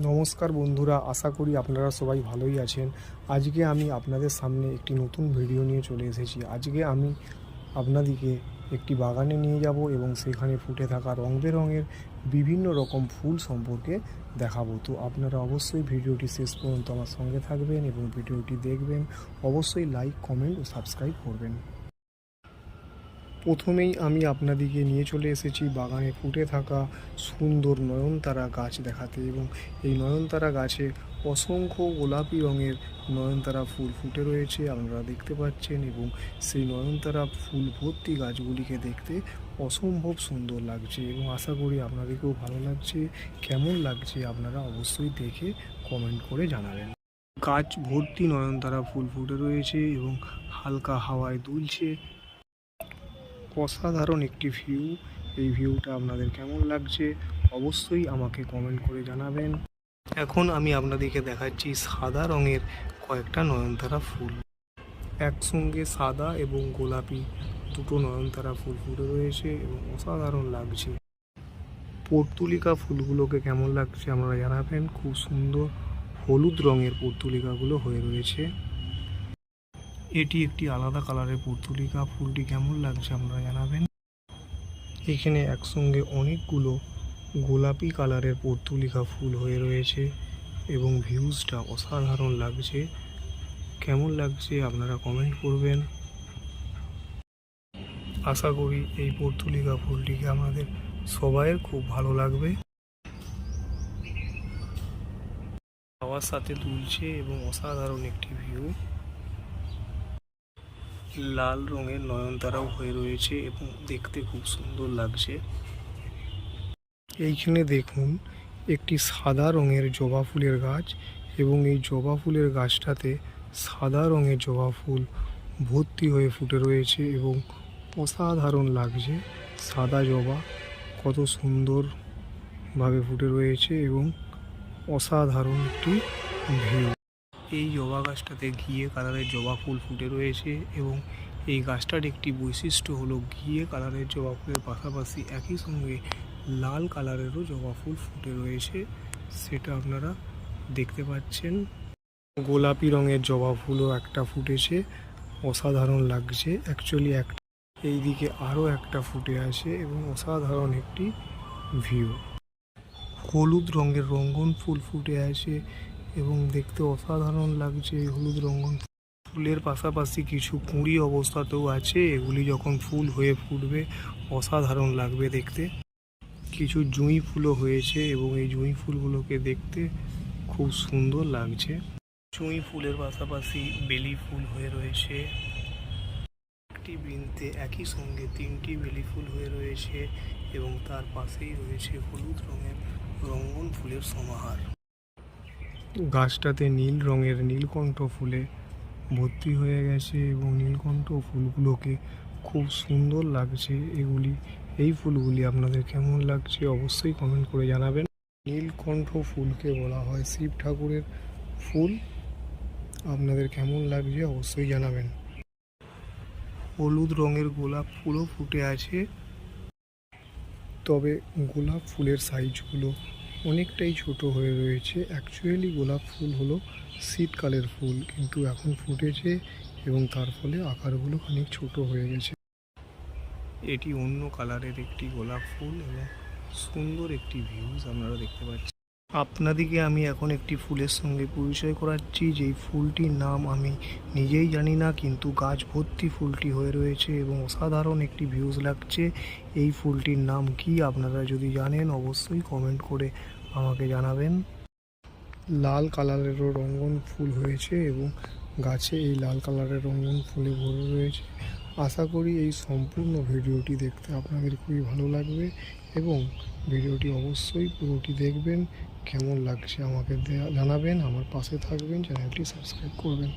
নমস্কার বন্ধুরা, আশা করি আপনারা সবাই ভালোই আছেন। আজকে আমি আপনাদের সামনে একটি নতুন ভিডিও নিয়ে চলে এসেছি। আজকে আমি আপনাদেরকে একটি বাগানে নিয়ে যাব এবং সেখানে ফুটে থাকা রং বেরঙের বিভিন্ন রকম ফুল সম্পর্কে দেখাবো। তো আপনারা অবশ্যই ভিডিওটি শেষ পর্যন্ত আমার সঙ্গে থাকবেন এবং ভিডিওটি দেখবেন। অবশ্যই লাইক, কমেন্ট ও সাবস্ক্রাইব করবেন। প্রথমেই আমি আপনাদিকে নিয়ে চলে এসেছি বাগানে ফুটে থাকা সুন্দর নয়নতারা গাছ দেখাতে এবং এই নয়নতারা গাছে অসংখ্য গোলাপি রঙের নয়নতারা ফুল ফুটে রয়েছে আপনারা দেখতে পাচ্ছেন এবং সেই নয়নতারা ফুল ভর্তি গাছগুলিকে দেখতে অসম্ভব সুন্দর লাগছে এবং আশা করি আপনাদেরকেও ভালো লাগছে। কেমন লাগছে আপনারা অবশ্যই দেখে কমেন্ট করে জানাবেন। গাছ ভর্তি নয়নতারা ফুল ফুটে রয়েছে এবং হালকা হাওয়ায় দুলছে অসাধারণ একটি ভিউ এই ভিউটা আপনাদের কেমন লাগছে, অবশ্যই আমাকে কমেন্ট করে জানাবেন। এখন আমি আপনাদেরকে দেখাচ্ছি সাদা রঙের কয়েকটা নয়নতারা ফুল। একসঙ্গে সাদা এবং গোলাপি দুটো নয়নতারা ফুল ফুটে রয়েছে এবং অসাধারণ লাগছে। পর্তুলিকা ফুলগুলোকে কেমন লাগছে আপনারা জানাবেন। খুব সুন্দর হলুদ রঙের পর্তুলিকাগুলো হয়ে রয়েছে। এটি একটি আলাদা কালারের পর্তুলিকা। ফুলটি কেমন লাগছে আপনারা জানাবেন? এখানে একসঙ্গে অনেকগুলো গোলাপি কালারের পর্তুলিকা ফুল হয়ে রয়েছে এবং ভিউজটা অসাধারণ লাগছে। কেমন লাগছে আপনারা কমেন্ট করবেন। আশা করি এই পর্তুলিকা ফুলটিকে আমাদের সবাইয়ের খুব ভালো লাগবে। হাওয়ার সাথে দুলছে এবং অসাধারণ একটি ভিউ। লাল রঙের নয়নতারাও হয়ে রয়েছে এবং দেখতে খুব সুন্দর লাগছে। এইখানে দেখুন, একটি সাদা রঙের জবা ফুলের গাছ এবং এই জবা ফুলের গাছটাতে সাদা রঙের জবা ফুল ভর্তি হয়ে ফুটে রয়েছে এবং অসাধারণ লাগছে। সাদা জবা কত সুন্দরভাবে ফুটে রয়েছে এবং অসাধারণ একটি ভিউ। এই জবা গাছটাতে ঘিয়ে কালারের জবা ফুল ফুটে রয়েছে এবং এই গাছটার একটি বৈশিষ্ট্য হলো ঘিয়ে কালারের জবা ফুলের পাশাপাশি একই সঙ্গে লাল কালারেরও জবা ফুল ফুটে রয়েছে। সেটা আপনারা দেখতে পাচ্ছেন। গোলাপি রঙের জবা ফুলও একটা ফুটেছে। অসাধারণ লাগছে। অ্যাকচুয়ালি এক এইদিকে আরও একটা ফুটে আছে এবং অসাধারণ একটি ভিউ। হলুদ রঙের রঙ্গন ফুল ফুটে আছে। এবং দেখতে অসাধারণ লাগছে এই হলুদ রঙন ফুলের পাশাপাশি কিছু কুঁড়ি অবস্থাতেও আছে। এগুলি যখন ফুল হয়ে ফুটবে, অসাধারণ লাগবে দেখতে। কিছু জুঁই ফুলও হয়েছে এবং এই জুঁই ফুলগুলোকে দেখতে খুব সুন্দর লাগছে। জুঁই ফুলের পাশাপাশি বেলি ফুল হয়ে রয়েছে। একটি বৃন্তে একই সঙ্গে তিনটি বেলি ফুল হয়ে রয়েছে এবং তার পাশেই রয়েছে হলুদ রঙের রঙ্গন ফুলের সমাহার। গাছটাতে নীল রঙের নীলকণ্ঠ ফুলে ভর্তি হয়ে গেছে এবং নীলকণ্ঠ ফুলগুলোকে খুব সুন্দর লাগছে এগুলি। এই ফুলগুলি আপনাদের কেমন লাগছে অবশ্যই কমেন্ট করে জানাবেন। নীলকণ্ঠ ফুলকে বলা হয় শিব ঠাকুরের ফুল। আপনাদের কেমন লাগছে অবশ্যই জানাবেন। হলুদ রঙের গোলাপ ফুলও ফুটে আছে। তবে গোলাপ ফুলের সাইজগুলো অনেকটাই ছোট হয়ে রয়েছে। অ্যাকচুয়ালি গোলাপ ফুল হলো শীতকালের ফুল, কিন্তু এখন ফুটেছে এবং তার ফলে আকারগুলো অনেক ছোট হয়ে গেছে। এটি অন্য কালারের একটি গোলাপ ফুল এবং সুন্দর একটি ভিউজ আপনারা দেখতে পাচ্ছেন। আপনাদিকে আমি এখন একটি ফুলের সঙ্গে পরিচয় করাচ্ছি। যেই ফুলটির নাম আমি নিজেই জানি না, কিন্তু গাছ ভর্তি ফুলটি হয়ে রয়েছে এবং অসাধারণ একটি ভিউজ লাগছে। এই ফুলটির নাম কি আপনারা যদি জানেন, অবশ্যই কমেন্ট করে আমাকে জানাবেন। লাল কালারেরও রঙ্গন ফুল হয়েছে এবং গাছে এই লাল কালারের রঙ্গন ফুলে ভরে রয়েছে। আশা করি এই সম্পূর্ণ ভিডিওটি দেখতে আপনাদের খুবই ভালো লাগবে এবং ভিডিওটি অবশ্যই পুরোটি দেখবেন, কেমন লাগছে আমাকে জানাবেন, আমার পাশে থাকবেন, চ্যানেলটি সাবস্ক্রাইব করবেন।